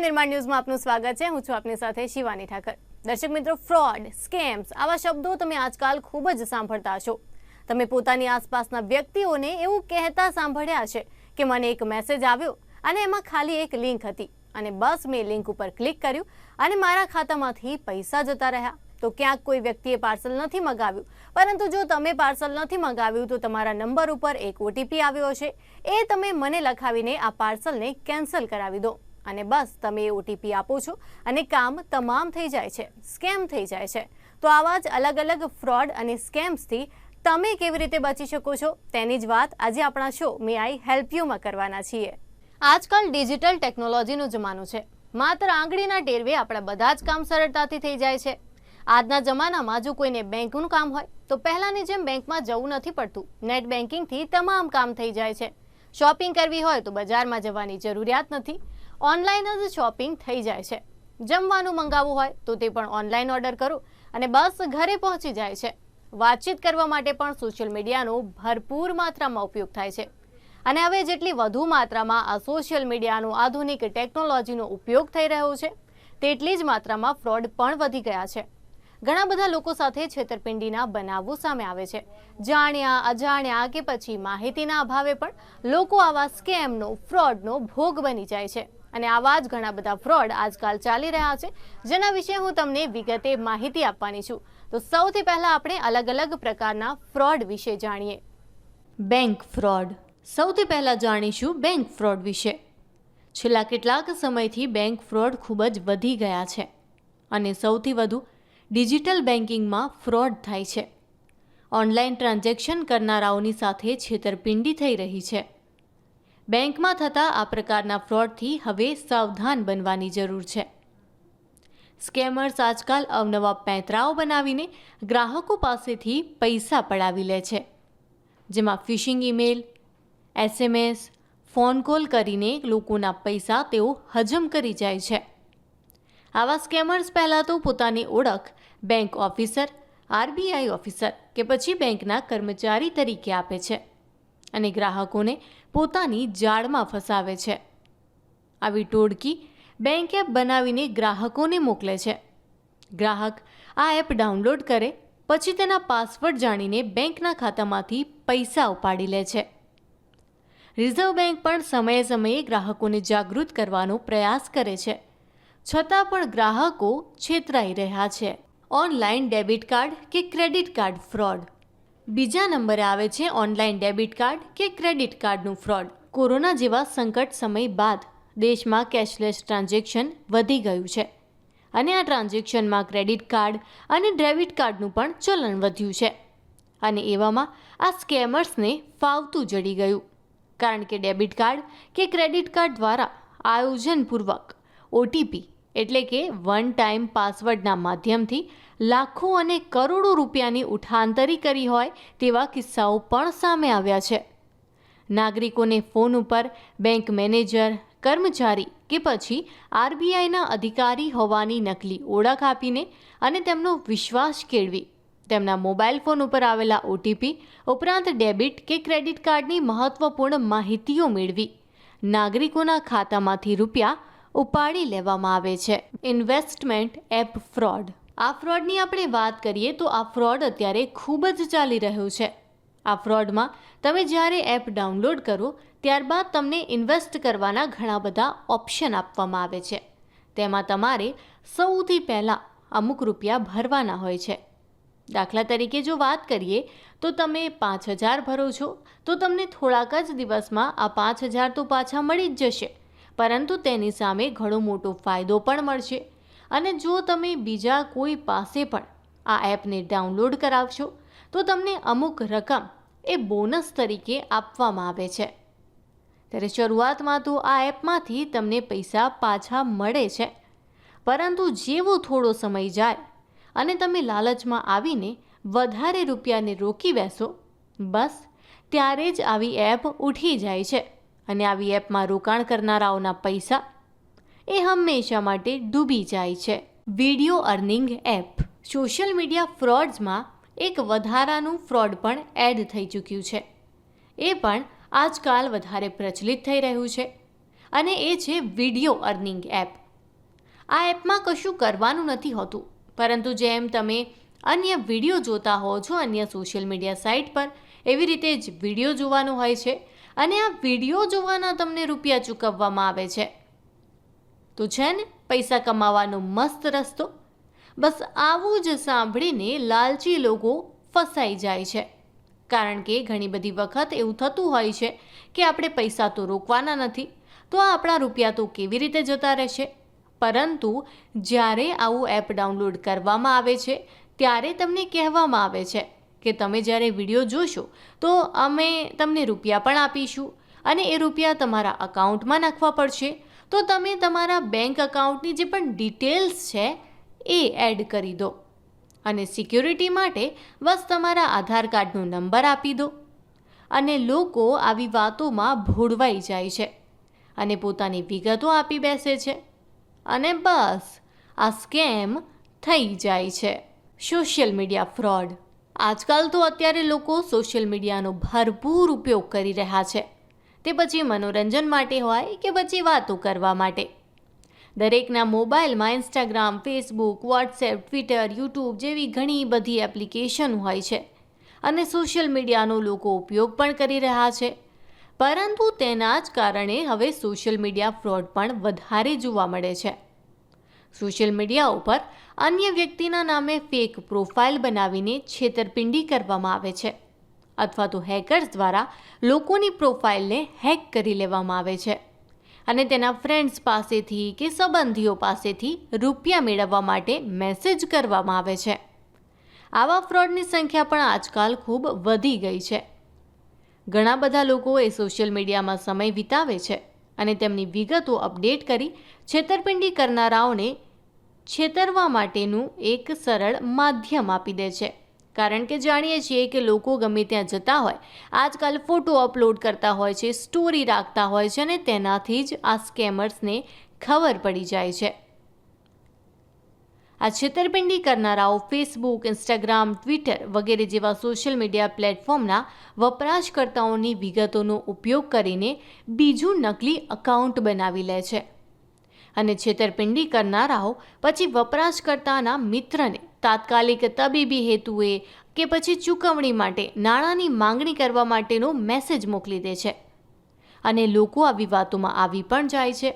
નમસ્કાર નિર્માણ ન્યૂઝમાં આપનું સ્વાગત છે. હું છું આપની સાથે શિવાની ઠાકર. દર્શક મિત્રો, ફ્રોડ, સ્કેમ્સ આવા શબ્દો તમે આજકાલ ખૂબ જ સાંભળતા હશો. તમે પોતાની આસપાસના વ્યક્તિઓને એવું કહેતા સાંભળ્યા છે કે મને એક મેસેજ આવ્યો અને એમાં ખાલી એક લિંક હતી અને બસ મેં લિંક ઉપર ક્લિક કર્યું અને મારા ખાતામાંથી પૈસા જતા રહ્યા. તો ક્યાંક કોઈ વ્યક્તિએ પાર્સલ નથી મગાવ્યું. પરંતુ જો તમે પાર્સલ નથી મગાવ્યું તો તમારા નંબર ઉપર એક ઓટીપી આવ્યો હશે. એ તમે મને લખાવીને આ પાર્સલને કેન્સલ કરાવી દો. અને બસ તમે ઓટીપી આપો છો અને કામ તમામ થઈ જાય છે, સ્કેમ થઈ જાય છે. તો આવા જ અલગ અલગ ફ્રોડ અને સ્કેમ્સથી તમે કેવી રીતે બચી શકો છો? તેની જ વાત આજે આપણા શો મે આઈ હેલ્પ યુમાં કરવાના છીએ. આજકાલ ડિજિટલ ટેકનોલોજીનો જમાનો છે. માત્ર આંગળીના ટેરવે આપણા બધા જ કામ સરળતાથી થઈ જાય છે. આજના જમાનામાં જો કોઈને બેંકનું કામ હોય, તો પહેલાંની જેમ બેંકમાં જવું નથી પડતું. નેટ બેન્કિંગથી તમામ કામ થઈ જાય છે. શોપિંગ કરવી હોય તો બજારમાં જવાની જરૂરિયાત નથી. ઓનલાઈન જ શોપિંગ થઈ જાય છે. જમવાનું મંગાવવું હોય તો તે પણ ઓનલાઈન ઓર્ડર કરો અને બસ ઘરે પહોંચી જાય છે. વાતચીત કરવા માટે પણ સોશિયલ મીડિયાનો ભરપૂર માત્રામાં ઉપયોગ થાય છે. અને હવે જેટલી વધુ માત્રામાં આ સોશિયલ મીડિયાનો આધુનિક ટેકનોલોજીનો ઉપયોગ થઈ રહ્યો છે, તેટલી જ માત્રામાં ફ્રોડ પણ વધી ગયા છે. ઘણા બધા લોકો સાથે છેતરપિંડીના બનાવો સામે આવે છે. જાણ્યા, અજાણ્યા કે પછી માહિતીના અભાવે પણ લોકો આવા સ્કેમનો, ફ્રોડનો ભોગ બની જાય છે. અને આવા જ ઘણા બધા ફ્રોડ આજકાલ ચાલી રહ્યા છે, જેના વિશે હું તમને વિગતે માહિતી આપવાની છું. તો સૌથી પહેલા આપણે અલગ અલગ પ્રકારના ફ્રોડ વિશે જાણીએ. બેંક ફ્રોડ સૌથી પહેલા જાણીશું બેંક ફ્રોડ વિશે. છેલ્લા કેટલાક સમયથી બેંક ફ્રોડ ખૂબ જ વધી ગયા છે અને સૌથી વધુ ડિજિટલ બેન્કિંગમાં ફ્રોડ થાય છે. ઓનલાઈન ટ્રાન્ઝેક્શન કરનારાઓની સાથે છેતરપિંડી થઈ રહી છે. બેંકમાં થતા આ પ્રકારના ફ્રોડથી હવે સાવધાન બનવાની જરૂર છે. સ્કેમર્સ આજકાલ અવનવા પેંતરાઓ બનાવીને ગ્રાહકો પાસેથી પૈસા પડાવી લે છે. જેમાં phishing email, SMS, phone call કરીને લોકોના પૈસા તેઓ હજમ કરી જાય છે. આવા સ્કેમર્સ પહેલાં તો પોતાની ઓળખ બેંક ઓફિસર, આરબીઆઈ ઓફિસર કે પછી બેંકના કર્મચારી તરીકે આપે છે અને ગ્રાહકોને પોતાની જાળમાં ફસાવે છે. આવી ટોળકી બેંક એપ બનાવીને ગ્રાહકોને મોકલે છે. ગ્રાહક આ એપ ડાઉનલોડ કરે, પછી તેના પાસવર્ડ જાણીને બેંકના ખાતામાંથી પૈસા ઉપાડી લે છે. રિઝર્વ બેંક પણ સમયે સમયે ગ્રાહકોને જાગૃત કરવાનો પ્રયાસ કરે છે. છતાં પણ ગ્રાહકો છેતરાઈ રહ્યા છે. ઓનલાઈન ડેબિટ કાર્ડ કે ક્રેડિટ કાર્ડ ફ્રોડ? બીજા નંબરે આવે છે ઓનલાઈન ડેબિટ કાર્ડ કે ક્રેડિટ કાર્ડનું ફ્રોડ. કોરોના જેવા સંકટ સમય બાદ દેશમાં કેશલેસ ટ્રાન્ઝેક્શન વધી ગયું છે. અને આ ટ્રાન્ઝેક્શનમાં ક્રેડિટ કાર્ડ અને ડેબિટ કાર્ડનું પણ ચલણ વધ્યું છે. અને એવામાં આ સ્કેમર્સને ફાવતું જડી ગયું. કારણ કે ડેબિટ કાર્ડ કે ક્રેડિટ કાર્ડ દ્વારા આયોજનપૂર્વક ઓટીપી એટલે કે વન ટાઈમ પાસવર્ડના માધ્યમથી લાખો અને કરોડો રૂપિયાની ઉઠાંતરી કરી હોય તેવા કિસ્સાઓ પણ સામે આવ્યા છે. નાગરિકોને ફોન ઉપર બેંક મેનેજર, કર્મચારી કે પછી આરબીઆઈના અધિકારી હોવાની નકલી ઓળખ આપીને અને તેમનો વિશ્વાસ કેળવી. તેમના મોબાઈલ ફોન ઉપર આવેલા ઓટીપી ઉપરાંત ડેબિટ કે ક્રેડિટ કાર્ડની મહત્વપૂર્ણ માહિતીઓ મેળવી નાગરિકોના ખાતામાંથી રૂપિયા ઉપાડી લેવામાં આવે છે. ઇન્વેસ્ટમેન્ટ એપ ફ્રોડ આ ફ્રોડની આપણે વાત કરીએ તો આ ફ્રોડ અત્યારે ખૂબ જ ચાલી રહ્યું છે. આ ફ્રોડમાં તમે જ્યારે એપ ડાઉનલોડ કરો, ત્યારબાદ તમને ઇન્વેસ્ટ કરવાના ઘણા બધા ઓપ્શન આપવામાં આવે છે. તેમાં તમારે સૌથી પહેલાં અમુક રૂપિયા ભરવાના હોય છે. દાખલા તરીકે જો વાત કરીએ, તો તમે પાંચ હજાર ભરો છો, તો તમને થોડાક જ દિવસમાં આ પાંચ હજાર તો પાછા મળી જ જશે. પરંતુ તેની સામે ઘણો મોટો ફાયદો પણ મળશે. અને જો તમે બીજા કોઈ પાસે પણ આ એપને ડાઉનલોડ કરાવશો, તો તમને અમુક રકમ એ બોનસ તરીકે આપવામાં આવે છે. ત્યારે શરૂઆતમાં તો આ એપમાંથી તમને પૈસા પાછા મળે છે. પરંતુ જેવો થોડો સમય જાય અને તમે લાલચમાં આવીને વધારે રૂપિયાને રોકી બેસો, બસ ત્યારે જ આવી એપ ઉઠી જાય છે. અને આવી એપમાં રોકાણ કરનારાઓના પૈસા એ હંમેશા માટે ડૂબી જાય છે. Video earning app. Social media ફ્રોડ્સમાં એક વધારાનું ફ્રોડ પણ એડ થઈ ચૂક્યું છે. એ પણ આજકાલ વધારે પ્રચલિત થઈ રહ્યું છે. અને એ છે વીડિયો અર્નિંગ એપ. આ એપમાં કશું કરવાનું નથી હોતું. પરંતુ જેમ તમે અન્ય વીડિયો જોતા હો છો, અન્ય સોશિયલ મીડિયા સાઇટ પર, એવી રીતે જ વીડિયો જોવાનો હોય છે. અને આ વીડિયો જોવાના તમને રૂપિયા ચૂકવવામાં આવે છે. તો છે ને, પૈસા કમાવાનો મસ્ત રસ્તો? બસ આવું જ સાંભળીને લાલચી લોકો ફસાઈ જાય છે. કારણ કે ઘણી બધી વખત એવું થતું હોય છે કે આપણે પૈસા તો રોકવાના નથી, તો આ આપણા રૂપિયા તો કેવી રીતે જતા રહેશે? પરંતુ જ્યારે આવું એપ ડાઉનલોડ કરવામાં આવે છે, ત્યારે તમને કહેવામાં આવે છે કે તમે જ્યારે વીડિયો જોશો, તો અમે તમને રૂપિયા પણ આપીશું અને એ રૂપિયા તમારા અકાઉન્ટમાં નાખવા પડશે. તો તમે તમારા બેંક અકાઉન્ટની જે પણ ડિટેલ્સ છે, એ એડ કરી દો. અને સિક્યુરિટી માટે બસ તમારા આધાર કાર્ડનો નંબર આપી દો. અને લોકો આવી વાતોમાં ભોળવાઈ જાય છે અને પોતાની વિગતો આપી બેસે છે. અને બસ, આ સ્કેમ થઈ જાય છે. સોશિયલ મીડિયા ફ્રોડ આજકાલ તો અત્યારે લોકો સોશિયલ મીડિયાનો ભરપૂર ઉપયોગ કરી રહ્યા છે. તે પછી મનોરંજન માટે હોય કે પછી વાતો કરવા માટે. દરેકના મોબાઈલમાં Instagram Facebook WhatsApp Twitter YouTube જેવી ઘણી બધી એપ્લિકેશન હોય છે. અને સોશિયલ મીડિયાનો લોકો ઉપયોગ પણ કરી રહ્યા છે. પરંતુ તેના જ કારણે હવે સોશિયલ મીડિયા ફ્રોડ પણ વધારે જોવા મળે છે. સોશિયલ મીડિયા ઉપર અન્ય વ્યક્તિના નામે ફેક પ્રોફાઇલ બનાવીને છેતરપિંડી કરવામાં આવે છે. અથવા તો હેકર્સ દ્વારા લોકોની પ્રોફાઇલને હેક કરી લેવામાં આવે છે. અને તેના ફ્રેન્ડ્સ પાસેથી કે સંબંધીઓ પાસેથી રૂપિયા મેળવવા માટે મેસેજ કરવામાં આવે છે. આવા ફ્રોડની સંખ્યા પણ આજકાલ ખૂબ વધી ગઈ છે. ઘણા બધા લોકો એ સોશિયલ મીડિયામાં સમય વિતાવે છે અને તેમની વિગતો અપડેટ કરી છેતરપિંડી કરનારાઓને છેતરવા માટેનું એક સરળ માધ્યમ આપી દે છે. કારણ કે જાણીએ છીએ કે લોકો ગમે ત્યાં જતા હોય, આજકાલ ફોટો અપલોડ કરતા હોય છે સ્ટોરી રાખતા હોય છે અને તેનાથી જ આ સ્કેમર્સને ખબર પડી જાય છે. આ છેતરપિંડી કરનારાઓ ફેસબુક ઇન્સ્ટાગ્રામ ટ્વિટર વગેરે જેવા સોશિયલ મીડિયા પ્લેટફોર્મના વપરાશકર્તાઓની વિગતોનો ઉપયોગ કરીને બીજું નકલી અકાઉન્ટ બનાવી લે છે. અને છેતરપિંડી કરનારાઓ પછી વપરાશકર્તાના મિત્રને તાત્કાલિક તબીબી હેતુએ કે પછી ચૂકવણી માટે નાણાંની માંગણી કરવા માટેનો મેસેજ મોકલી દે છે. અને લોકો આવી વાતોમાં આવી પણ જાય છે.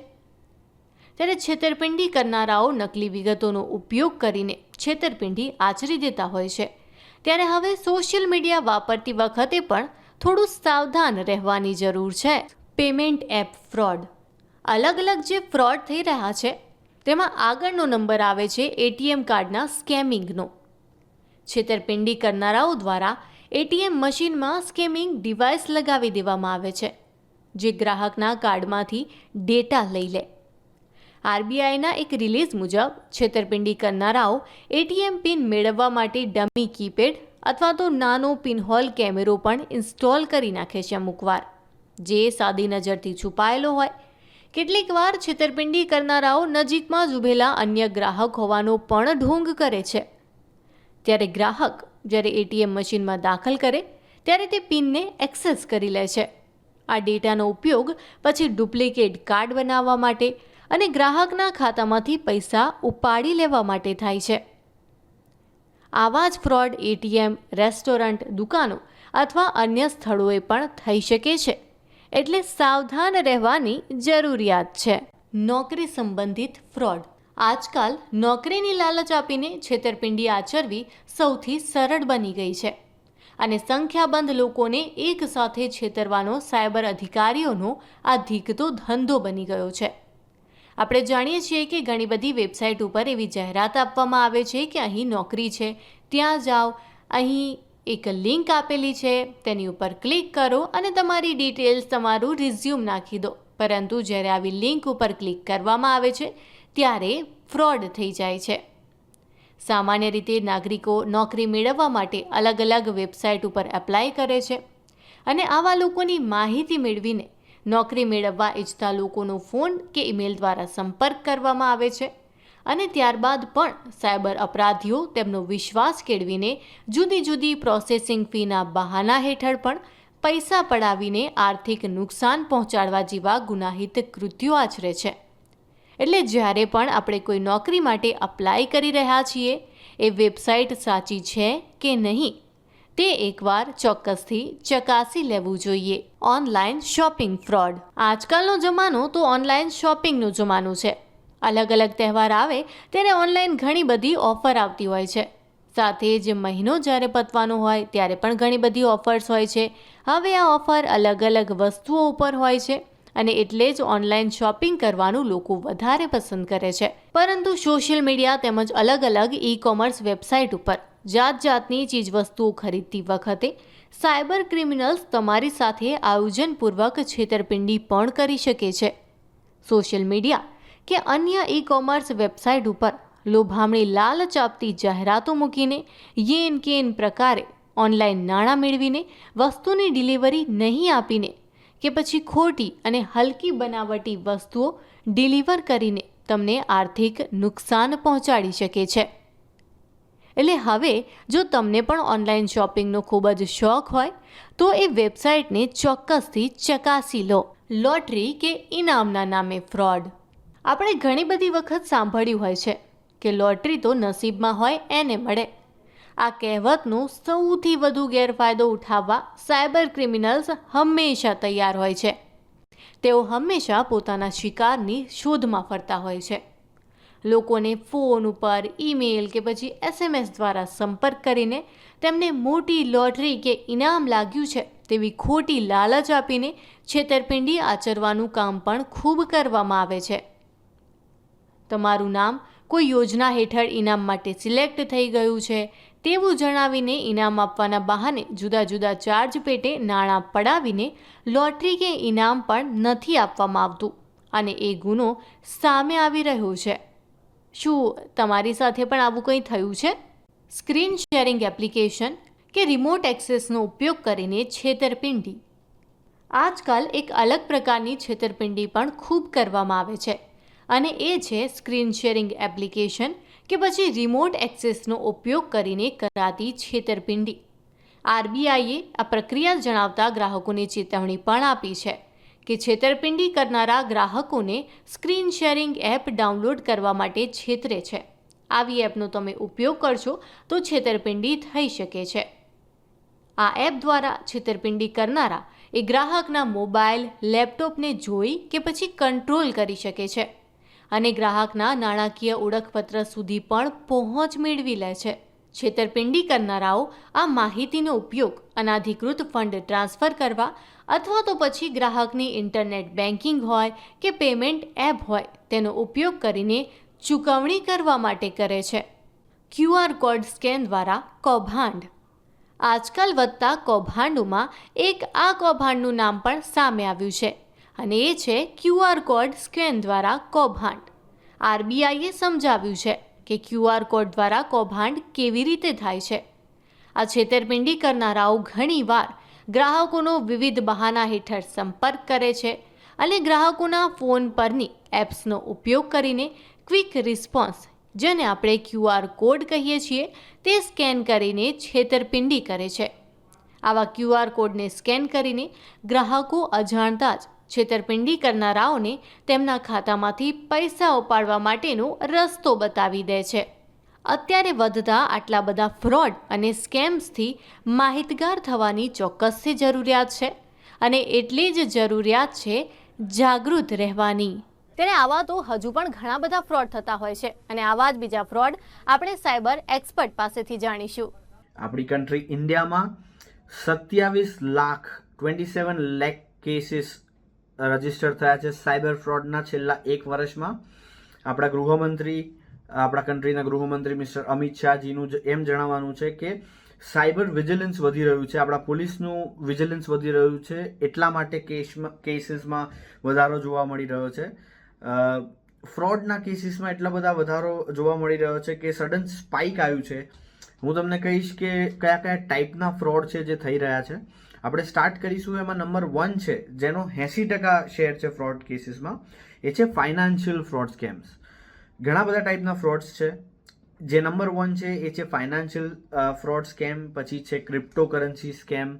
ત્યારે છેતરપિંડી કરનારાઓ નકલી વિગતોનો ઉપયોગ કરીને છેતરપિંડી આચરી દેતા હોય છે. ત્યારે હવે સોશિયલ મીડિયા વાપરતી વખતે પણ થોડું સાવધાન રહેવાની જરૂર છે. પેમેન્ટ એપ ફ્રોડ અલગ અલગ જે ફ્રોડ થઈ રહ્યા છે, તેમાં આગળનો નંબર આવે છે એટીએમ કાર્ડના સ્કેમિંગનો. છેતરપિંડી કરનારાઓ દ્વારા એટીએમ મશીનમાં સ્કેમિંગ ડિવાઇસ લગાવી દેવામાં આવે છે, જે ગ્રાહકના કાર્ડમાંથી ડેટા લઈ લે. આરબીઆઈના એક રિલીઝ મુજબ, છેતરપિંડી કરનારાઓ એટીએમ પિન મેળવવા માટે ડમી કીપેડ અથવા તો નાનો પિનહોલ કેમેરો પણ ઇન્સ્ટોલ કરી નાખે છે અમુકવાર, જે સાદી નજરથી છુપાયેલો હોય કેટલીક વાર છેતરપિંડી કરનારાઓ નજીકમાં જ ઊભેલા અન્ય ગ્રાહક હોવાનો પણ ઢોંગ કરે છે. ત્યારે ગ્રાહક જ્યારે એટીએમ મશીનમાં દાખલ કરે, ત્યારે તે પિનને એક્સેસ કરી લે છે. આ ડેટાનો ઉપયોગ પછી ડુપ્લિકેટ કાર્ડ બનાવવા માટે અને ગ્રાહકના ખાતામાંથી પૈસા ઉપાડી લેવા માટે થાય છે. આવા જ ફ્રોડ, એટીએમ, રેસ્ટોરન્ટ, દુકાનો અથવા અન્ય સ્થળોએ પણ થઈ શકે છે. એટલે સાવધાન રહેવાની જરૂરિયાત છે. નોકરી સંબંધિત ફ્રોડ. આજકાલ નોકરીની લાલચ આપીને છેતરપિંડી આચરવી સૌથી સરળ બની ગઈ છે. અને સંખ્યાબંધ લોકોને એક સાથે છેતરવાનો સાયબર અધિકારીઓનો આ ધીકતો ધંધો બની ગયો છે. આપણે જાણીએ છીએ કે ઘણી બધી વેબસાઇટ ઉપર એવી જાહેરાત આપવામાં આવે છે કે અહીં નોકરી છે, ત્યાં જાઓ, અહીં એક લિંક આપેલી છે, તેની ઉપર ક્લિક કરો અને તમારી ડિટેલ્સ તમારું રિઝ્યુમ નાખી દો. પરંતુ જ્યારે આવી લિંક ઉપર ક્લિક કરવામાં આવે છે, ત્યારે ફ્રોડ થઈ જાય છે. સામાન્ય રીતે નાગરિકો નોકરી મેળવવા માટે અલગ અલગ વેબસાઇટ ઉપર એપ્લાય કરે છે અને આવા લોકોની માહિતી મેળવીને નોકરી મેળવવા ઈચ્છતા લોકોનો ફોન કે ઈમેલ દ્વારા સંપર્ક કરવામાં આવે છે. અને ત્યારબાદ પણ સાયબર અપરાધીઓ તેમનો વિશ્વાસ કેળવીને જુદી જુદી પ્રોસેસિંગ ફીના બહાના હેઠળ પણ પૈસા પડાવીને આર્થિક નુકસાન પહોંચાડવા જેવા ગુનાહિત કૃત્યો આચરે છે. એટલે જ્યારે પણ આપણે કોઈ નોકરી માટે અપ્લાય કરી રહ્યા છીએ, એ વેબસાઇટ સાચી છે કે નહીં? તે એકવાર ચોક્કસથી ચકાસી લેવું જોઈએ. ઓનલાઈન શોપિંગ ફ્રોડ આજકાલનો જમાનો તો ઓનલાઈન શોપિંગનો જમાનો છે. અલગ અલગ તહેવાર આવે, ત્યારે ઓનલાઈન ઘણી બધી ઓફર આવતી હોય છે. સાથે જ મહિનો જ્યારે પતવાનો હોય, ત્યારે પણ ઘણી બધી ઓફર્સ હોય છે. હવે આ ઓફર અલગ અલગ વસ્તુઓ ઉપર હોય છે અને એટલે જ ઓનલાઈન શોપિંગ કરવાનું લોકો વધારે પસંદ કરે છે. પરંતુ સોશિયલ મીડિયા તેમજ અલગ અલગ ઈ કોમર્સ વેબસાઇટ ઉપર જાત જાતની ચીજવસ્તુઓ ખરીદતી વખતે સાયબર ક્રિમિનલ્સ તમારી સાથે આયોજનપૂર્વક છેતરપિંડી પણ કરી શકે છે. સોશિયલ મીડિયા કે અન્ય ઈ કોમર્સ વેબસાઇટ ઉપર લોભામણી લાલચ આપતી જાહેરાતો મૂકીને યેન કેન પ્રકારે ઓનલાઈન નાણાં મેળવીને વસ્તુની ડિલિવરી નહીં આપીને કે પછી ખોટી અને હલકી બનાવટી વસ્તુઓ ડિલિવર કરીને તમને આર્થિક નુકસાન પહોંચાડી શકે છે. એટલે હવે જો તમને પણ ઓનલાઈન શોપિંગનો ખૂબ જ શોખ હોય, તો એ વેબસાઇટને ચોક્કસથી ચકાસી લો. લોટરી કે ઇનામના નામે ફ્રોડ આપણે ઘણી બધી વખત સાંભળ્યું હોય છે કે લોટરી તો નસીબમાં હોય એને મળે. આ કહેવતનો સૌથી વધુ ગેરફાયદો ઉઠાવવા સાયબર ક્રિમિનલ્સ હંમેશા તૈયાર હોય છે. તેઓ હંમેશા પોતાના શિકારની શોધમાં ફરતા હોય છે. લોકોને ફોન ઉપર ઈમેલ કે પછી એસએમએસ દ્વારા સંપર્ક કરીને તેમને મોટી લોટરી કે ઇનામ લાગ્યું છે તેવી ખોટી લાલચ આપીને છેતરપિંડી આચરવાનું કામ પણ ખૂબ કરવામાં આવે છે. તમારું નામ કોઈ યોજના હેઠળ ઇનામ માટે સિલેક્ટ થઈ ગયું છે તેવું જણાવીને ઇનામ આપવાના બહાને જુદા જુદા ચાર્જ પેટે નાણાં પડાવીને લોટરી કે ઇનામ પણ નથી આપવામાં આવતું અને એ ગુનો સામે આવી રહ્યો છે. શું તમારી સાથે પણ આવું કંઈ થયું છે? સ્ક્રીન શેરિંગ એપ્લિકેશન કે રિમોટ એક્સેસનો ઉપયોગ કરીને છેતરપિંડી. આજકાલ એક અલગ પ્રકારની છેતરપિંડી પણ ખૂબ કરવામાં આવે છે. અને એ છે સ્ક્રીન શેરિંગ એપ્લિકેશન કે પછી રિમોટ એક્સેસનો ઉપયોગ કરીને કરાતી છેતરપિંડી. આરબીઆઈએ આ પ્રક્રિયા જણાવતા ગ્રાહકોને ચેતવણી પણ આપી છે કે છેતરપિંડી કરનારા ગ્રાહકોને સ્ક્રીન શેરિંગ એપ ડાઉનલોડ કરવા માટે છેતરે છે. આવી એપનો તમે ઉપયોગ કરશો તો છેતરપિંડી થઈ શકે છે. આ એપ દ્વારા છેતરપિંડી કરનારા એ ગ્રાહકના મોબાઈલ, લેપટોપને જોઈ કે પછી કંટ્રોલ કરી શકે છે. અને ગ્રાહકના નાણાકીય ઓળખપત્ર સુધી પણ પહોંચ મેળવી લે છે. છેતરપિંડી કરનારાઓ આ માહિતીનો ઉપયોગ અનાધિકૃત ફંડ ટ્રાન્સફર કરવા અથવા તો પછી ગ્રાહકની ઇન્ટરનેટ બેન્કિંગ હોય કે પેમેન્ટ એપ હોય તેનો ઉપયોગ કરીને ચૂકવણી કરવા માટે કરે છે. ક્યુઆર કોડ સ્કેન દ્વારા કૌભાંડ. આજકાલ વધતા કૌભાંડોમાં એક આ કૌભાંડનું નામ પણ સામે આવ્યું છે. અને એ છે ક્યુઆર કોડ સ્કેન દ્વારા કૌભાંડ. આરબીઆઈએ સમજાવ્યું છે કે ક્યુઆર કોડ દ્વારા કૌભાંડ કેવી રીતે થાય છે. આ છેતરપિંડી કરનારાઓ ઘણીવાર ગ્રાહકોનો વિવિધ બહાના હેઠળ સંપર્ક કરે છે અને ગ્રાહકોના ફોન પરની એપ્સનો ઉપયોગ કરીને ક્વિક રિસ્પોન્સ, જેને આપણે ક્યુઆર કોડ કહીએ છીએ, તે સ્કેન કરીને છેતરપિંડી કરે છે. આવા ક્યુઆર કોડને સ્કેન કરીને ગ્રાહકો અજાણતા જ છેતરપિંડી કરનારાઓને તેમના ખાતામાંથી પૈસા ઉપાડવા માટેનો રસ્તો બતાવી દે છે. અત્યારે વધતા આટલા બધા ફ્રોડ અને સ્કેમ્સથી માહિતગાર થવાની ચોક્કસથી જરૂરિયાત છે અને એટલી જ જરૂરિયાત છે જાગૃત રહેવાની. ત્યારે આવા તો હજુ પણ ઘણા બધા ફ્રોડ થતા હોય છે અને આવા જ બીજા ફ્રોડ આપણે સાયબર એક્સપર્ટ પાસેથી જાણીશું. આપણી કન્ટ્રી ઇન્ડિયામાં સત્યાવીસ લાખ ટ્વેન્ટી સેવન લેખ કેસીસ રજિસ્ટર થયા છે સાયબર ફ્રોડના છેલ્લા એક વર્ષમાં. આપણા ગૃહમંત્રી, આપણા કન્ટ્રીના ગૃહમંત્રી મિસ્ટર અમિત શાહજીનું એમ જણાવવાનું છે કે સાયબર વિજિલન્સ વધી રહ્યું છે. આપણા પોલીસનું વિજિલન્સ વધી રહ્યું છે. એટલા માટે કેસમાં કેસીસમાં વધારો જોવા મળી રહ્યો છે. ફ્રોડના કેસીસમાં એટલા બધા વધારો જોવા મળી રહ્યો છે કે સડન સ્પાઇક આવ્યું છે. હું તમને કહીશ કે કયા કયા ટાઈપના ફ્રોડ છે જે થઈ રહ્યા છે. આપણે સ્ટાર્ટ કરીશું એમાં નંબર વન છે, જેનો એંસી ટકા શેર છે ફ્રોડ કેસીસમાં એ છે ફાઇનાન્શિયલ ફ્રોડ સ્કેમ્સ ઘણા બધા ટાઈપના ફ્રોડ્સ છે. જે નંબર વન છે, એ છે ફાઇનાન્શિયલ ફ્રોડ સ્કેમ પછી છે ક્રિપ્ટોકરન્સી સ્કેમ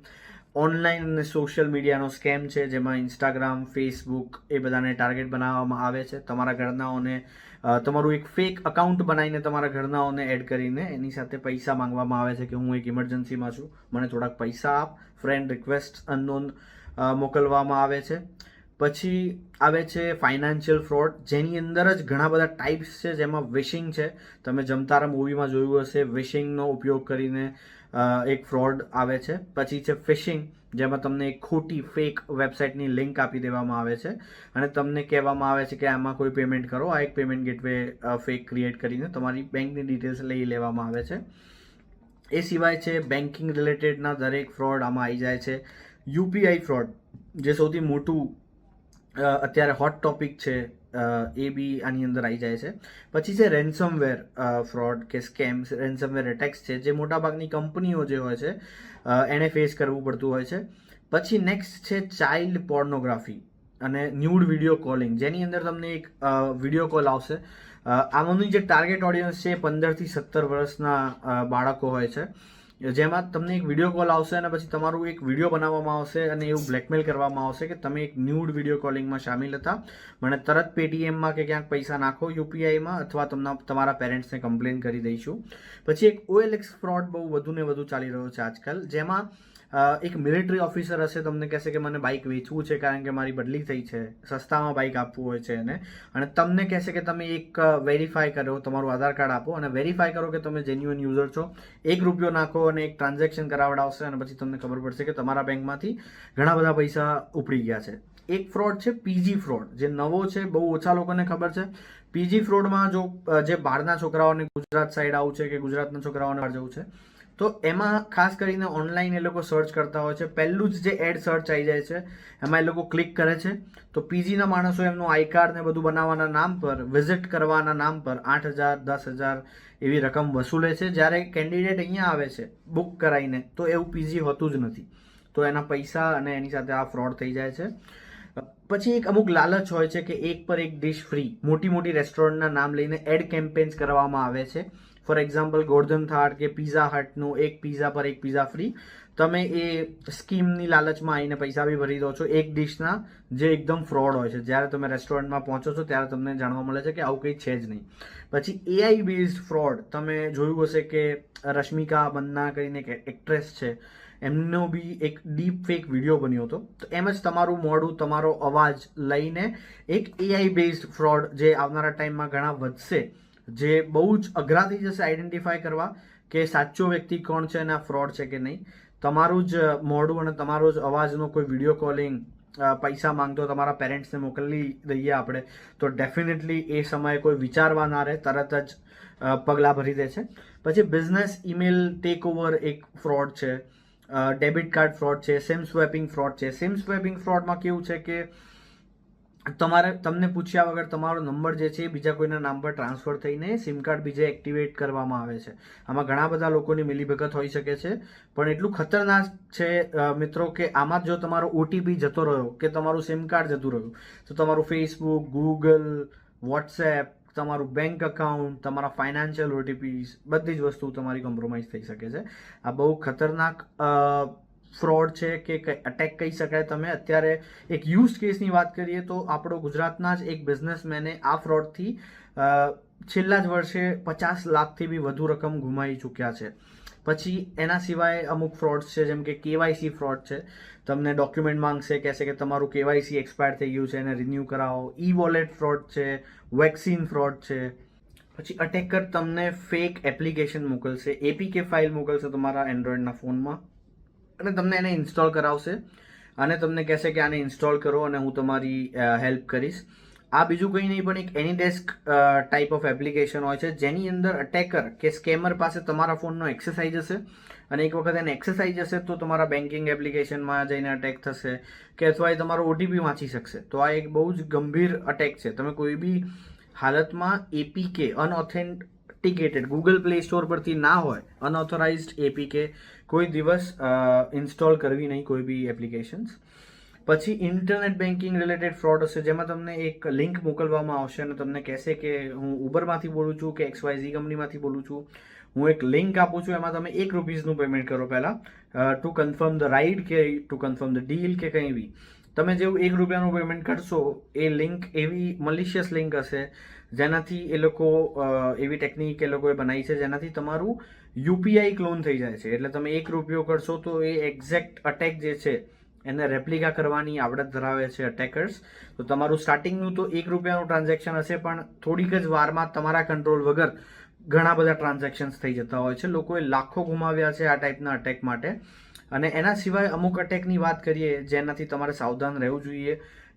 ઓનલાઈન અને સોશિયલ મીડિયાનો સ્કેમ છે, જેમાં ઇન્સ્ટાગ્રામ ફેસબુક એ બધાને ટાર્ગેટ બનાવવામાં આવે છે. તમારા ઘરનાઓને તમારું એક ફેક અકાઉન્ટ બનાવીને તમારા ઘરનાઓને એડ કરીને એની સાથે પૈસા માંગવામાં આવે છે કે હું એક ઇમરજન્સીમાં છું. મને થોડાક પૈસા આપ. ફ્રેન્ડ રિક્વેસ્ટ અનનોન મોકલવામાં આવે છે. પછી આવે છે ફાઇનાન્શિયલ ફ્રોડ જેની અંદર જ ઘણા બધા ટાઈપ્સ છે, જેમાં વિશિંગ છે. તમે જમતારા મૂવીમાં જોયું હશે વિશિંગનો ઉપયોગ કરીને એક ફ્રોડ આવે છે. પછી છે ફિશિંગ જેમાં તમને એક ખોટી ફેક વેબસાઇટની લિંક આપી દેવામાં આવે છે. અને તમને કહેવામાં આવે છે કે આમાં કોઈ પેમેન્ટ કરો. આ એક પેમેન્ટ ગેટવે ફેક ક્રિએટ કરીને તમારી બેંકની ડિટેલ્સ લઈ લેવામાં આવે છે. એ સિવાય છે બેન્કિંગ રિલેટેડના દરેક ફ્રોડ આમાં આવી જાય છે. યુપીઆઈ ફ્રોડ જે સૌથી મોટું અત્યારે હોટ ટોપિક છે એ બી આની અંદર આવી જાય છે. પછી છે રેન્સમવેર ફ્રોડ કે સ્કેમ્સ રેન્સમવેર એટેક્સ છે, જે મોટાભાગની કંપનીઓ જે હોય છે એણે ફેસ કરવું પડતું હોય છે. પછી નેક્સ્ટ છે ચાઇલ્ડ પોર્નોગ્રાફી અને ન્યૂડ વીડિયો કોલિંગ જેની અંદર તમને એક વીડિયો કોલ આવશે. આમાંની જે ટાર્ગેટ ઓડિયન્સ છે પંદરથી સત્તર વર્ષના બાળકો હોય છે. જેમાં તમને એક વીડિયો કોલ આવશે અને પછી તમારું એક વીડિયો બનાવવામાં આવશે અને એવું બ્લેકમેલ કરવામાં આવશે કે તમે એક ન્યૂડ વીડિયો કોલિંગમાં સામેલ હતા. મને તરત પેટીએમમાં કે ક્યાંક પૈસા નાખો યુપીઆઈમાં અથવા તમને તમારા પેરેન્ટ્સને કમ્પ્લેન કરી દઈશું. પછી એક ઓએલએક્સ ફ્રોડ બહુ વધુ ને વધુ ચાલી રહ્યો છે આજકાલ, જેમાં એક મિલિટરી ઓફિસર હશે, તમને કહેશે કે મને બાઇક વેચવું છે કારણ કે મારી બદલી થઈ છે. સસ્તામાં બાઇક આપવું હોય છે એને. અને તમને કહેશે કે તમે એક વેરીફાઈ કરો, તમારું આધાર કાર્ડ આપો અને વેરીફાઈ કરો કે તમે જેન્યુઅન યુઝર છો. એક રૂપિયો નાખો અને એક ટ્રાન્ઝેક્શન કરાવડાવશે અને પછી તમને ખબર પડશે કે તમારા બેંકમાંથી ઘણા બધા પૈસા ઉપડી ગયા છે. એક ફ્રોડ છે પીજી ફ્રોડ જે નવો છે, બહુ ઓછા લોકોને ખબર છે. પીજી ફ્રોડમાં જો જે બહારના છોકરાઓને ગુજરાત સાઈડ આવું છે કે ગુજરાતના છોકરાઓને બહાર જવું છે તો એમાં ખાસ કરીને ઓનલાઈન એ લોકો સર્ચ કરતા હોય છે. પહેલું જ જે એડ સર્ચ આવી જાય છે, એમાં એ લોકો ક્લિક કરે છે. તો પીજીના માણસો એમનું આઈ કાર્ડ ને બધું બનાવવાના નામ પર વિઝિટ કરવાના નામ પર આઠ હજાર, દસ હજાર એવી રકમ વસૂલે છે. જ્યારે કેન્ડિડેટ અહીંયા આવે છે બુક કરાવીને, તો એવું પીજી હોતું જ નથી. તો એના પૈસા અને એની સાથે આ ફ્રોડ થઈ જાય છે. પછી એક અમુક લાલચ હોય છે કે એક પર એક ડિશ ફ્રી મોટી મોટી રેસ્ટોરન્ટના નામ લઈને એડ કેમ્પેન્સ કરવામાં આવે છે. ફોર એક્ઝામ્પલ ગોર્ધન થાળ કે પીઝા હટનું એક પીઝા પર એક પીઝા ફ્રી તમે એ સ્કીમની લાલચમાં આવીને પૈસા બી ભરી દો છો એક ડિશના, જે એકદમ ફ્રોડ હોય છે. જ્યારે તમે રેસ્ટોરન્ટમાં પહોંચો છો, ત્યારે તમને જાણવા મળે છે કે આવું કંઈ છે જ નહીં. પછી એઆઈ બેઝડ ફ્રોડ તમે જોયું હશે કે રશ્મિકા બંના કરીને એક એક્ટ્રેસ છે. એમનો બી એક ડીપ ફેક વીડિયો બન્યો હતો. તો એમ જ તમારું મોડું તમારો અવાજ લઈને એક એઆઈ બેઝડ ફ્રોડ જે આવનારા ટાઈમમાં ઘણા વધશે. જે બહુ જ અઘરા થઈ જશે આઈડેન્ટિફાય કરવા કે સાચો વ્યક્તિ કોણ છે અને આ ફ્રોડ છે કે નહીં. તમારું જ મોઢું અને તમારો જ અવાજનો કોઈ વીડિયો કોલિંગ પૈસા માંગતો તમારા પેરેન્ટ્સને મોકલી દઈએ આપણે, તો ડેફિનેટલી એ સમયે કોઈ વિચારવા ના રહે, તરત જ પગલાં ભરી દે છે. પછી બિઝનેસ ઈમેલ ટેક ઓવર એક ફ્રોડ છે ડેબિટ કાર્ડ ફ્રોડ છે સિમ સ્વેપિંગ ફ્રોડ છે. સિમ સ્વેપિંગ ફ્રોડમાં કેવું છે કે તમારે તમને પૂછ્યા વગર તમારો નંબર જે છે એ બીજા કોઈના નામ પર ટ્રાન્સફર થઈને સિમ કાર્ડ બીજે એક્ટિવેટ કરવામાં આવે છે. આમાં ઘણા બધા લોકોની મિલીભગત હોઈ શકે છે. પણ એટલું ખતરનાક છે મિત્રો, કે આમાં જો તમારો ઓટીપી જતો રહ્યો, કે તમારું સિમ કાર્ડ જતું રહ્યું, તો તમારું ફેસબુક ગૂગલ વોટ્સએપ તમારું બેંક અકાઉન્ટ તમારા ફાઇનાન્શિયલ ઓટીપીસ બધી જ વસ્તુ તમારી કોમ્પ્રોમાઇઝ થઈ શકે છે. આ બહુ ખતરનાક ફ્રોડ છે કે અટેક કહી શકાય તમે. અત્યારે એક યુઝ કેસની વાત કરીએ તો આપણો ગુજરાતના જ એક બિઝનેસમેને આ ફ્રોડથી છેલ્લા જ વર્ષે પચાસ લાખથી બી વધુ રકમ ગુમાવી ચૂક્યા છે. પછી એના સિવાય અમુક ફ્રોડ્સ છે, જેમ કે કેવાયસી ફ્રોડ છે. તમને ડોક્યુમેન્ટ માંગશે, કહેશે કે તમારું કેવાયસી એક્સપાયર થઈ ગયું છે, એને રિન્યૂ કરાવો. ઈ વોલેટ ફ્રોડ છે વેક્સિન ફ્રોડ છે. પછી અટેકર તમને ફેક એપ્લિકેશન મોકલશે. એપીકે ફાઇલ મોકલશે તમારા એન્ડ્રોઈડના ફોનમાં અને તમને એને ઇન્સ્ટોલ કરાવશે. અને તમને કહેશે કે આને ઇન્સ્ટોલ કરો અને હું તમારી હેલ્પ કરીશ. આ બીજું કંઈ નહીં, પણ એક એનીડેસ્ક ટાઈપ ઓફ એપ્લિકેશન હોય છે, જેની અંદર અટેકર કે સ્કેમર પાસે તમારા ફોનનો એક્સેસ આવી જશે અને એક વખત એને એક્સેસ આવી જશે તો તમારા બેન્કિંગ એપ્લિકેશનમાં જઈને અટેક થશે કે અથવા એ તમારો ઓટીપી વાંચી શકશે. તો આ એક બહુ જ ગંભીર અટેક છે. તમે કોઈ બી હાલતમાં APK unauthenticated Google Play Store પરથી ના હોય અનઓથોરાઇઝડ એપીકે કોઈ દિવસ ઇન્સ્ટોલ કરવી નહીં કોઈ બી એપ્લિકેશન્સ પછી ઇન્ટરનેટ બેન્કિંગ રિલેટેડ ફ્રોડ હશે, જેમાં તમને એક લિંક મોકલવામાં આવશે અને તમને કહેશે કે હું ઉબરમાંથી બોલું છું કે એક્સ વાય ઝી કંપનીમાંથી બોલું છું. હું એક લિંક આપું છું, એમાં તમે એક રૂપીઝનું પેમેન્ટ કરો પહેલાં ટુ કન્ફર્મ ધ રાઇડ કે ટુ કન્ફર્મ ધ ડીલ કે કંઈ બી. તમે જેવું એક રૂપિયાનું પેમેન્ટ કરશો એ લિંક એવી મલિશિયસ લિંક હશે જેનાથી એ લોકો એવી ટેકનિક એ લોકોએ બનાવી છે જેનાથી તમારું યુપીઆઈ ક્લોન થઈ જાય છે. એટલે તમે એક રૂપિયો કરશો તો એ એક્ઝેક્ટ અટેક જે છે, એને રેપ્લિકા કરવાની આવડત ધરાવે છે અટેકર્સ તો તમારું સ્ટાર્ટિંગનું તો એક રૂપિયાનું ટ્રાન્ઝેક્શન હશે, પણ થોડીક જ વારમાં તમારા કંટ્રોલ વગર ઘણા બધા ટ્રાન્ઝેક્શન્સ થઈ જતા હોય છે. લોકોએ લાખો ગુમાવ્યા છે આ ટાઈપના અટેક માટે. અને એના સિવાય અમુક અટેકની વાત કરીએ, જેનાથી તમારે સાવધાન રહેવું જોઈએ.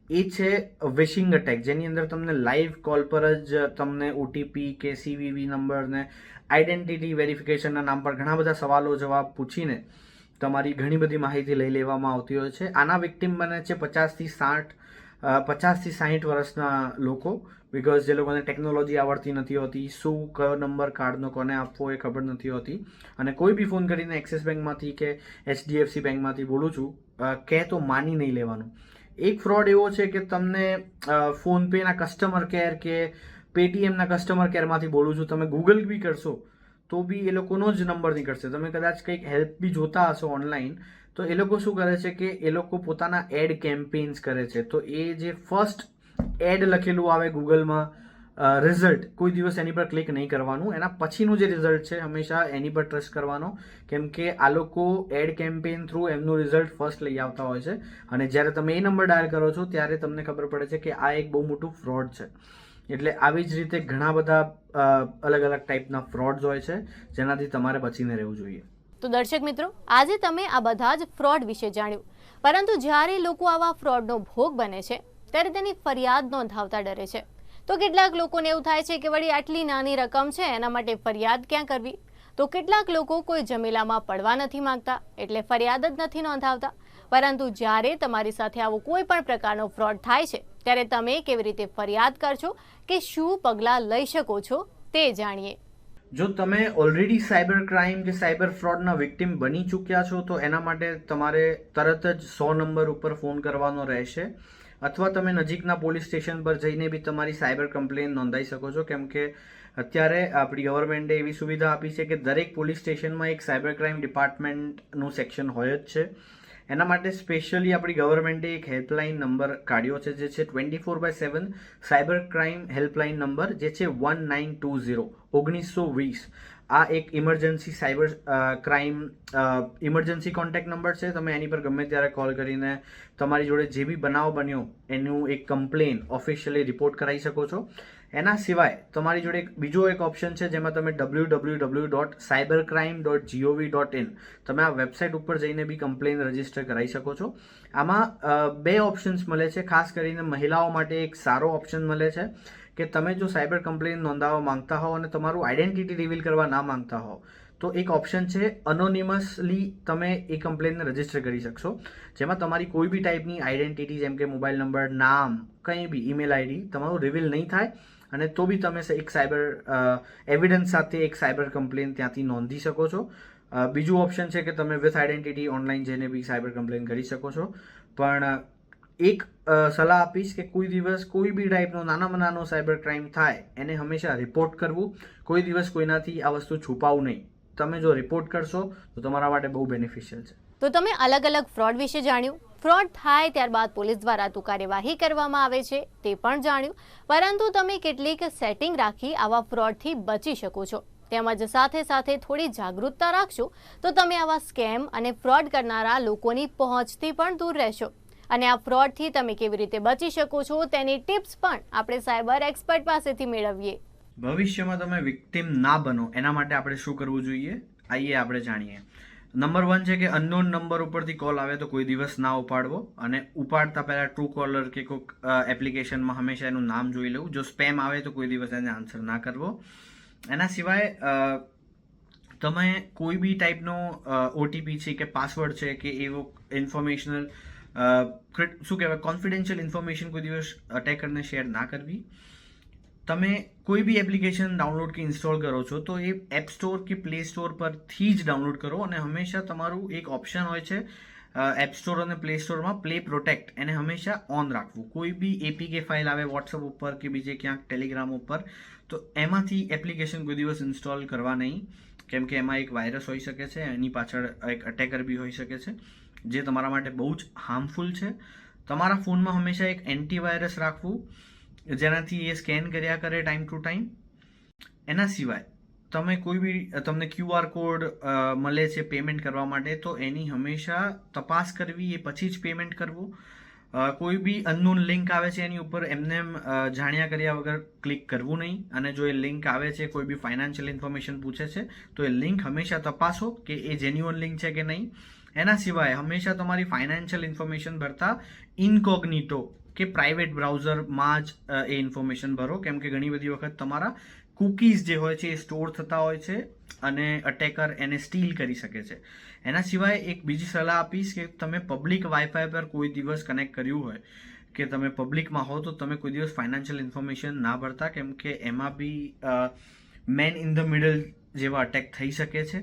એ છે વિશિંગ અટેક જેની અંદર તમને લાઈવ કોલ પર જ તમને ઓટીપી કે સીવીવી નંબર ને આઈડેન્ટિટી વેરિફિકેશનના નામ પર ઘણા બધા સવાલો જવાબ પૂછીને તમારી ઘણી બધી માહિતી લઈ લેવામાં આવતી હોય છે. આના વિક્ટિમ બને છે પચાસથી સાઠ પચાસથી સાહીઠ વર્ષના લોકો બિકોઝ જે લોકોને ટેકનોલોજી આવડતી નથી હોતી, શું કયો નંબર કાર્ડનો કોને આપવો એ ખબર નથી હોતી. અને કોઈ બી ફોન કરીને એક્સિસ બેંકમાંથી કે એચડીએફસી બેંકમાંથી બોલું છું કે તો માની નહીં લેવાનું. એક ફ્રોડ એવો છે કે તમને ફોનપેના કસ્ટમર કેર કે પેટીએમના કસ્ટમર કેરમાંથી બોલું છું, તમે ગૂગલ બી કરશો, તો બી એ લોકોનો જ નંબર નીકળશે. તમે કદાચ કંઈક હેલ્પ બી જોતા હશો ઓનલાઈન તો એ લોકો શું કરે છે કે એ લોકો પોતાના એડ કેમ્પેન્સ કરે છે. તો એ જે ફર્સ્ટ એડ લખેલું આવે ગૂગલમાં રિઝલ્ટ કોઈ દિવસ એની પર ક્લિક નહીં કરવાનું. એના પછીનું જે રિઝલ્ટ છે, હંમેશા એની પર ટ્રસ્ટ કરવાનો. કેમ કે આ લોકો એડ કેમ્પેન થ્રુ એમનું રિઝલ્ટ ફર્સ્ટ લઈ આવતા હોય છે. અને જ્યારે તમે એ નંબર ડાયલ કરો છો, ત્યારે તમને ખબર પડે છે કે આ એક બહુ મોટું ફ્રોડ છે. એટલે આવી જ રીતે ઘણા બધા અલગ અલગ ટાઈપના ફ્રોડ્સ હોય છે, જેનાથી તમારે બચીને રહેવું જોઈએ. તો દર્શક મિત્રો, આજે તમે આ બધા જ ફ્રોડ વિશે જાણ્યું. પરંતુ જ્યારે લોકો આવા ફ્રોડનો ભોગ બને છે, ત્યારે તેની ફરિયાદ નોંધાવતા ડરે છે. તો કેટલાક લોકોને એવું થાય છે કે વળી આટલી નાની રકમ છે, એના માટે ફરિયાદ ક્યાં કરવી? તો કેટલાક લોકો કોઈ જમેલામાં પડવા નથી માંગતા, એટલે ફરિયાદ જ નથી નોંધાવતા. પરંતુ જ્યારે તમારી સાથે આવો કોઈ પણ પ્રકારનો ફ્રોડ થાય છે, ત્યારે તમે કેવી રીતે ફરિયાદ કરશો કે શું પગલાં લઈ શકો છો તે જાણીએ. જો તમે ઓલરેડી સાયબર ક્રાઇમ કે સાયબર ફ્રોડના વિક્ટિમ બની ચૂક્યા છો, તો એના માટે તમારે તરત જ સો નંબર ઉપર ફોન કરવાનો રહેશે. અથવા તમે નજીકના પોલીસ સ્ટેશન પર જઈને બી તમારી સાયબર કમ્પ્લેન નોંધાઈ શકો છો. કેમ કે અત્યારે આપણી ગવર્મેન્ટે એવી સુવિધા આપી છે કે દરેક પોલીસ સ્ટેશનમાં એક સાયબર ક્રાઇમ ડિપાર્ટમેન્ટનું સેક્શન હોય જ છે. એના માટે સ્પેશિયલી આપણી ગવર્મેન્ટે એક હેલ્પલાઇન નંબર કાઢ્યો છે, જે છે twenty four by seven cyber crime helpline number, જે છે વન નાઇન ટુ ઝીરો, ઓગણીસો વીસ. આ એક emergency cyber crime emergency contact number છે. તમે એની પર ગમે ત્યારે કોલ કરીને તમારી જોડે જે બી બનાવ બન્યો, એનું એક કમ્પ્લેન ઓફિશિયલી રિપોર્ટ કરાવી શકો છો. એના સિવાય તમારી જોડે એક બીજો એક ઓપ્શન છે, જેમાં તમે W W W dot cyber crime dot gov dot in તમે આ વેબસાઇટ ઉપર જઈને બી કમ્પ્લેન રજિસ્ટર કરાવી શકો છો. આમાં બે ઓપ્શન્સ મળે છે. ખાસ કરીને મહિલાઓ માટે એક સારો ઓપ્શન મળે છે. કે તમે જો સાયબર કમ્પ્લેન નોંધાવવા માંગતા હો અને તમારું આઈડેન્ટિટી રિવીલ કરવા ના માંગતા હો, તો એક ઓપ્શન છે અનોનિમસલી તમે એ કમ્પ્લેનને રજિસ્ટર કરી શકશો. જેમાં તમારી કોઈ બી ટાઈપની આઈડેન્ટિટી, જેમ કે મોબાઈલ નંબર, નામ, કંઈ બી, ઈમેલ આઈડી, તમારું રિવીલ નહીં થાય અને તો બી તમે એક સાયબર એવિડન્સ સાથે એક સાયબર કમ્પ્લેન ત્યાંથી નોંધી શકો છો. બીજું ઓપ્શન છે કે તમે વિથ આઈડેન્ટિટી ઓનલાઈન જઈને બી સાયબર કમ્પ્લેન કરી શકો છો. પણ એક સલાહ આપીશ કે કોઈ દિવસ કોઈ બી ટાઈપનો નાનામાં નાનો સાયબર ક્રાઇમ થાય, એને હંમેશા રિપોર્ટ કરવું. કોઈ દિવસ કોઈનાથી આ વસ્તુ છુપાવવું નહીં. તમે જો રિપોર્ટ કરશો, તો તમારા માટે બહુ બેનિફિશિયલ છે. તો તમે અલગ અલગ ફ્રોડ વિશે જાણ્યું? ફ્રોડ થાય ત્યારબાદ પોલીસ દ્વારા તું કાર્યવાહી કરવામાં આવે છે, તે પણ જાણ્યું. પરંતુ તમે કેટલીક સેટિંગ રાખી આવા ફ્રોડથી બચી શકો છો. તેમજ સાથે સાથે થોડી જાગૃતતા રાખશો, તો તમે આવા સ્કેમ અને ફ્રોડ કરનારા લોકોની પહોંચથી પણ દૂર રહેશો. અને આ ફ્રોડથી તમે કેવી રીતે બચી શકો છો તેની ટિપ્સ પણ આપણે સાયબર એક્સપર્ટ પાસેથી મેળવીએ. ભવિષ્યમાં તમે વિક્ટિમ ના બનો, એના માટે આપણે શું કરવું જોઈએ? આઈએ આપણે જાણીએ. નંબર વન છે કે અનનોન નંબર ઉપરથી કોલ આવે તો કોઈ દિવસ ના ઉપાડવો અને ઉપાડતા પહેલાં ટ્રુ કોલર કે કોઈક એપ્લિકેશનમાં હંમેશા એનું નામ જોઈ લેવું. જો સ્પેમ આવે તો કોઈ દિવસ એને આન્સર ના કરવો. એના સિવાય તમે કોઈ બી ટાઈપનો ઓટીપી છે કે પાસવર્ડ છે કે એવો ઇન્ફોર્મેશનલ શું કહેવાય કોન્ફિડેન્શિયલ ઇન્ફોર્મેશન કોઈ દિવસ અટેકરને શેર ના કરવી તમે કોઈ બી એપ્લિકેશન ડાઉનલોડ કે ઇન્સ્ટોલ કરો છો તો એ એપ સ્ટોર કે પ્લે સ્ટોર પરથી જ ડાઉનલોડ કરો અને હંમેશા તમારું એક ઓપ્શન હોય છે એપ સ્ટોર અને પ્લે સ્ટોરમાં પ્લે પ્રોટેક્ટ એને હંમેશા ઓન રાખવું કોઈ બી એપીકે ફાઇલ આવે વોટ્સઅપ ઉપર કે બીજે ક્યાંક ટેલિગ્રામ ઉપર તો એમાંથી એપ્લિકેશન કોઈ દિવસ ઇન્સ્ટોલ કરવા નહીં કેમ કે એમાં એક વાયરસ હોઈ શકે છે એની પાછળ એક અટેકર બી હોઈ શકે છે જે તમારા માટે બહુ જ હાર્મફુલ છે. તમારા ફોનમાં હંમેશા એક એન્ટીવાયરસ રાખવું જેનાથી એ સ્કેન કર્યા કરે ટાઈમ ટુ ટાઈમ એના સિવાય તમે કોઈ બી તમને ક્યુઆર કોડ મળે છે પેમેન્ટ કરવા માટે તો એની હંમેશા તપાસ કરવી એ પછી જ પેમેન્ટ કરવું. કોઈ બી અનનોન લિંક આવે છે એની ઉપર એમને એમ, જાણ્યા કર્યા વગર ક્લિક કરવું નહીં. અને જો એ લિંક આવે છે કોઈ બી ફાઇનાન્શિયલ ઇન્ફોર્મેશન પૂછે છે તો એ લિંક હંમેશા તપાસો કે એ જેન્યુઅન લિંક છે કે નહીં. એના સિવાય હંમેશા તમારી ફાઇનાન્શિયલ ઇન્ફોર્મેશન ભરતા ઇનકોગ્નિટો કે પ્રાઇવેટ બ્રાઉઝરમાં જ એ ઇન્ફોર્મેશન ભરો. કેમ કે ઘણી બધી વખત તમારા કૂકીઝ જે હોય છે એ સ્ટોર થતા હોય છે અને અટેકર એને સ્ટીલ કરી શકે છે. એના સિવાય એક બીજી સલાહ આપીશ કે તમે પબ્લિક વાઈફાઈ પર કોઈ દિવસ કનેક્ટ કર્યું હોય કે તમે પબ્લિકમાં હો તો તમે કોઈ દિવસ ફાઇનાન્શિયલ ઇન્ફોર્મેશન ના ભરતા, કેમ કે એમાં બી મેન ઇન ધ મિડલ જેવા અટેક થઈ શકે છે.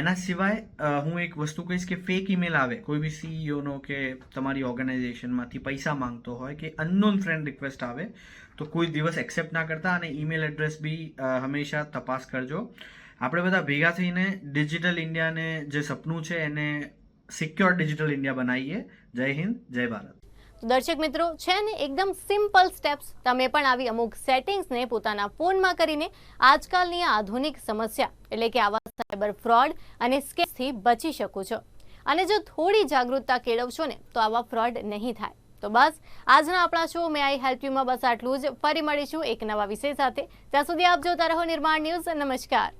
એના સિવાય હું એક વસ્તુ કહીશ કે ફેક ઈમેલ આવે. કોઈ બી સીઈઓનો કે તમારી ઓર્ગેનાઇઝેશનમાંથી પૈસા માંગતો હોય કે અનનોન ફ્રેન્ડ રિક્વેસ્ટ આવે, તો કોઈ દિવસ એક્સેપ્ટ ના કરતા અને ઈમેલ એડ્રેસ બી હંમેશા તપાસ કરજો. આપણે બધા ભેગા થઈને ડિજિટલ ઇન્ડિયાને જે સપનું છે એને સિક્યોર ડિજિટલ ઇન્ડિયા બનાવીએ. જય હિન્દ, જય ભારત. દર્શક મિત્રો, છે ને, એકદમ સિમ્પલ સ્ટેપ્સ તમે પણ આવી અમુક સેટિંગ્સને પોતાના ફોનમાં કરીને આજકાલની આધુનિક સમસ્યા, એટલે કે આવા સાયબર ફ્રોડ અને સ્કેમથી બચી શકો છો. અને જો થોડી જાગૃતતા કેળવશો ને, તો આવા ફ્રોડ નહીં થાય. તો બસ, આજના આપણા શો મે આઈ હેલ્પ યુમાં બસ આટલું જ. ફરી મળીશું એક નવા વિષય સાથે. ત્યાં સુધી આપ જોતા રહો નિર્માણ ન્યૂઝ. નમસ્કાર.